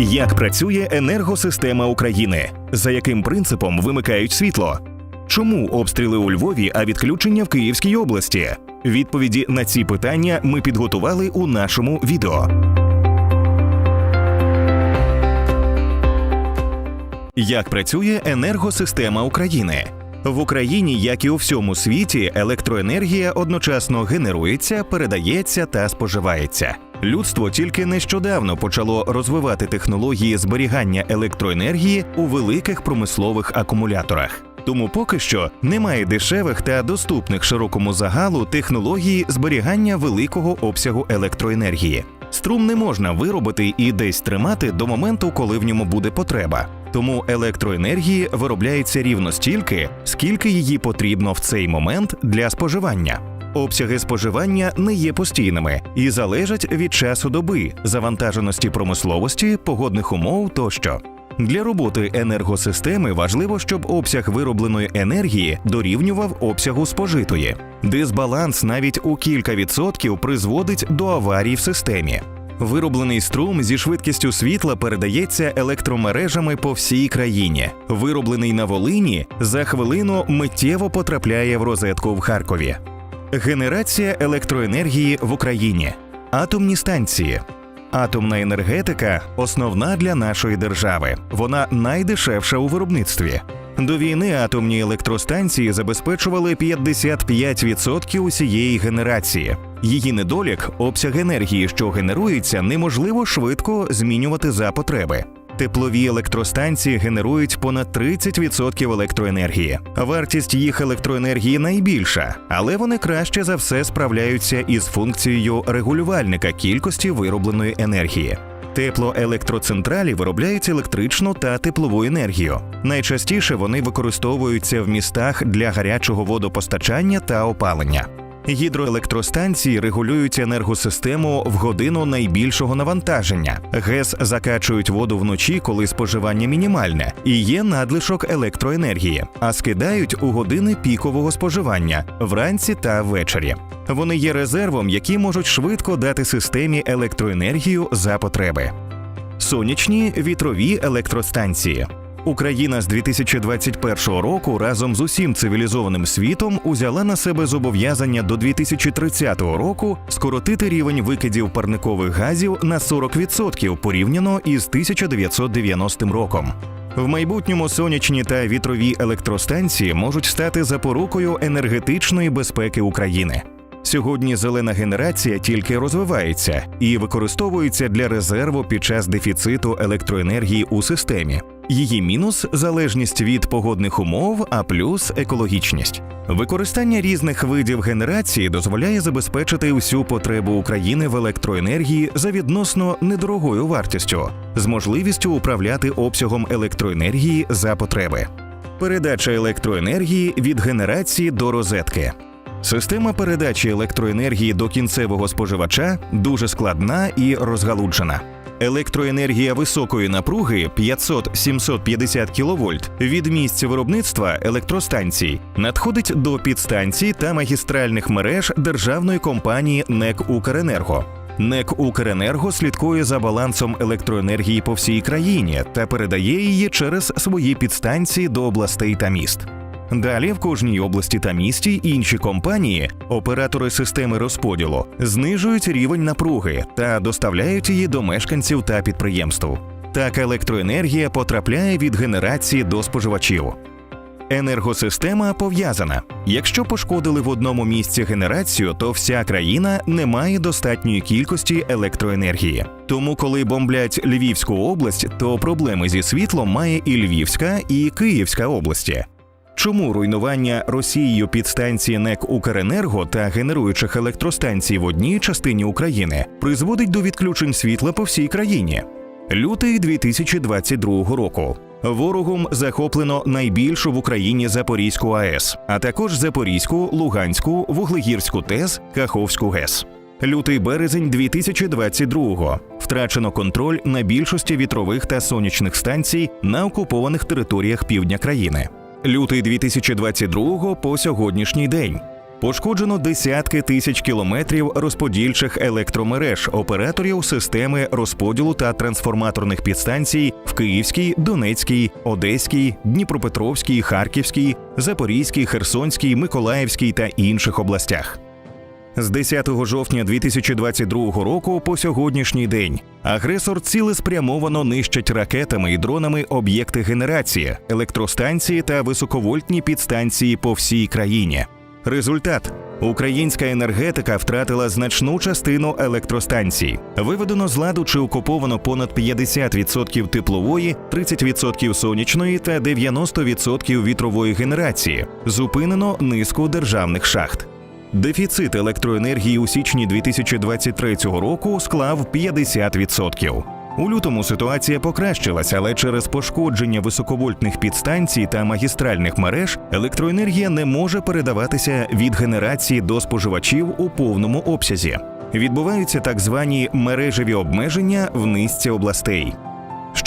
Як працює енергосистема України? За яким принципом вимикають світло? Чому обстріли у Львові, а відключення в Київській області? Відповіді на ці питання ми підготували у нашому відео. Як працює енергосистема України? В Україні, як і у всьому світі, електроенергія одночасно генерується, передається та споживається. Людство тільки нещодавно почало розвивати технології зберігання електроенергії у великих промислових акумуляторах. Тому поки що немає дешевих та доступних широкому загалу технології зберігання великого обсягу електроенергії. Струм не можна виробити і десь тримати до моменту, коли в ньому буде потреба. Тому електроенергії виробляється рівно стільки, скільки її потрібно в цей момент для споживання. Обсяги споживання не є постійними і залежать від часу доби, завантаженості промисловості, погодних умов тощо. Для роботи енергосистеми важливо, щоб обсяг виробленої енергії дорівнював обсягу спожитої. Дисбаланс навіть у кілька відсотків призводить до аварій в системі. Вироблений струм зі швидкістю світла передається електромережами по всій країні. Вироблений на Волині за хвилину миттєво потрапляє в розетку в Харкові. Генерація електроенергії в Україні. Атомні станції. Атомна енергетика основна для нашої держави. Вона найдешевша у виробництві. До війни атомні електростанції забезпечували 55% усієї генерації. Її недолік обсяг енергії, що генерується, неможливо швидко змінювати за потреби. Теплові електростанції генерують понад 30% електроенергії. Вартість їх електроенергії найбільша, але вони краще за все справляються із функцією регулювальника кількості виробленої енергії. Теплоелектроцентралі виробляють електричну та теплову енергію. Найчастіше вони використовуються в містах для гарячого водопостачання та опалення. Гідроелектростанції регулюють енергосистему в годину найбільшого навантаження. ГЕС закачують воду вночі, коли споживання мінімальне, і є надлишок електроенергії, а скидають у години пікового споживання вранці та ввечері. Вони є резервом, які можуть швидко дати системі електроенергію за потреби. Сонячні вітрові електростанції. Україна з 2021 року разом з усім цивілізованим світом узяла на себе зобов'язання до 2030 року скоротити рівень викидів парникових газів на 40% порівняно із 1990 роком. В майбутньому сонячні та вітрові електростанції можуть стати запорукою енергетичної безпеки України. Сьогодні зелена генерація тільки розвивається і використовується для резерву під час дефіциту електроенергії у системі. Її мінус залежність від погодних умов, а плюс екологічність. Використання різних видів генерації дозволяє забезпечити усю потребу України в електроенергії за відносно недорогою вартістю, з можливістю управляти обсягом електроенергії за потреби. Передача електроенергії від генерації до розетки. Система передачі електроенергії до кінцевого споживача дуже складна і розгалуджена. Електроенергія високої напруги 500-750 кВт від місць виробництва електростанцій надходить до підстанцій та магістральних мереж державної компанії НЕК Укренерго. НЕК Укренерго слідкує за балансом електроенергії по всій країні та передає її через свої підстанції до областей та міст. Далі в кожній області та місті інші компанії, оператори системи розподілу, знижують рівень напруги та доставляють її до мешканців та підприємств. Так електроенергія потрапляє від генерації до споживачів. Енергосистема пов'язана. Якщо пошкодили в одному місці генерацію, то вся країна не має достатньої кількості електроенергії. Тому, коли бомблять Львівську область, то проблеми зі світлом має і Львівська, і Київська області. Чому руйнування Росією підстанції НЕК Укренерго та генеруючих електростанцій в одній частині України призводить до відключень світла по всій країні? Лютий 2022 року. Ворогом захоплено найбільшу в Україні Запорізьку АЕС, а також Запорізьку, Луганську, Вуглегірську ТЕС, Каховську ГЕС. Лютий березень 2022-го. Втрачено контроль на більшості вітрових та сонячних станцій на окупованих територіях півдня країни. Лютий 2022 по сьогоднішній день. Пошкоджено десятки тисяч кілометрів розподільчих електромереж операторів системи розподілу та трансформаторних підстанцій в Київській, Донецькій, Одеській, Дніпропетровській, Харківській, Запорізькій, Херсонській, Миколаївській та інших областях. З 10 жовтня 2022 року по сьогоднішній день агресор цілеспрямовано нищить ракетами і дронами об'єкти генерації, електростанції та високовольтні підстанції по всій країні. Результат українська енергетика втратила значну частину електростанцій. Виведено з ладу чи окуповано понад 50% теплової, 30% сонячної та 90% вітрової генерації. Зупинено низку державних шахт. Дефіцит електроенергії у січні 2023 року склав 50%. У лютому ситуація покращилася, але через пошкодження високовольтних підстанцій та магістральних мереж електроенергія не може передаватися від генерації до споживачів у повному обсязі. Відбуваються так звані мережеві обмеження в низці областей.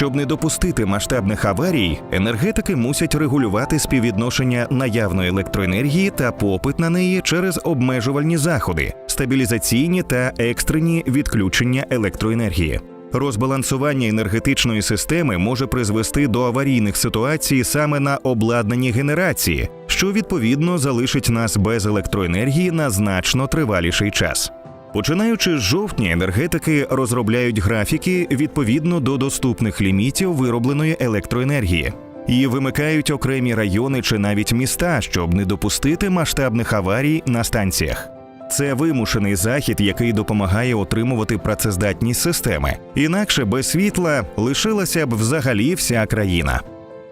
Щоб не допустити масштабних аварій, енергетики мусять регулювати співвідношення наявної електроенергії та попит на неї через обмежувальні заходи, стабілізаційні та екстрені відключення електроенергії. Розбалансування енергетичної системи може призвести до аварійних ситуацій саме на обладнанні генерації, що відповідно залишить нас без електроенергії на значно триваліший час. Починаючи з жовтня, енергетики розробляють графіки відповідно до доступних лімітів виробленої електроенергії і вимикають окремі райони чи навіть міста, щоб не допустити масштабних аварій на станціях. Це вимушений захід, який допомагає отримувати працездатність системи. Інакше без світла лишилася б взагалі вся країна.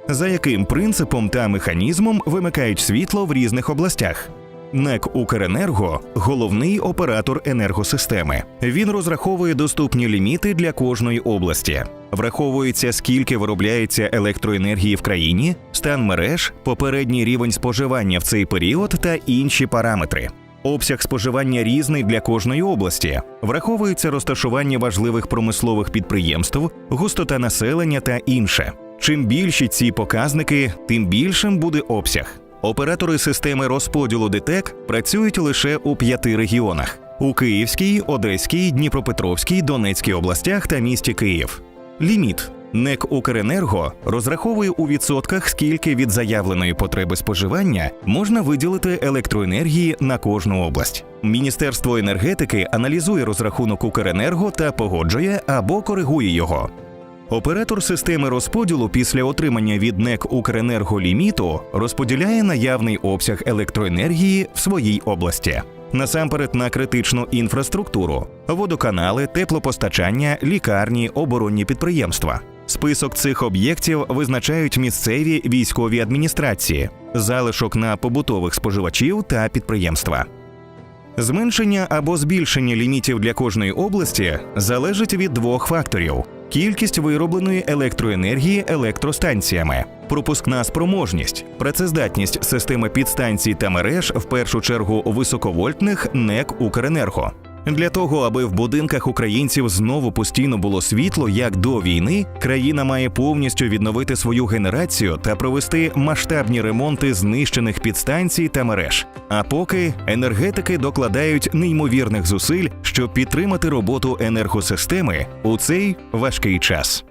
За яким принципом та механізмом вимикають світло в різних областях? НЕК Укренерго головний оператор енергосистеми. Він розраховує доступні ліміти для кожної області. Враховується, скільки виробляється електроенергії в країні, стан мереж, попередній рівень споживання в цей період та інші параметри. Обсяг споживання різний для кожної області. Враховується розташування важливих промислових підприємств, густота населення та інше. Чим більші ці показники, тим більшим буде обсяг. Оператори системи розподілу ДТЕК працюють лише у п'яти регіонах: у Київській, Одеській, Дніпропетровській, Донецькій областях та місті Київ. Ліміт НЕК Укренерго розраховує у відсотках, скільки від заявленої потреби споживання можна виділити електроенергії на кожну область. Міністерство енергетики аналізує розрахунок Укренерго та погоджує або коригує його. Оператор системи розподілу після отримання від НЕК Укренерго ліміту розподіляє наявний обсяг електроенергії в своїй області. Насамперед на критичну інфраструктуру, водоканали, теплопостачання, лікарні, оборонні підприємства. Список цих об'єктів визначають місцеві військові адміністрації, залишок на побутових споживачів та підприємства. Зменшення або збільшення лімітів для кожної області залежить від двох факторів: кількість виробленої електроенергії електростанціями, пропускна спроможність, працездатність системи підстанцій та мереж, в першу чергу високовольтних НЕК Укренерго. Для того, аби в будинках українців знову постійно було світло, як до війни, країна має повністю відновити свою генерацію та провести масштабні ремонти знищених підстанцій та мереж. А поки енергетики докладають неймовірних зусиль, щоб підтримати роботу енергосистеми у цей важкий час.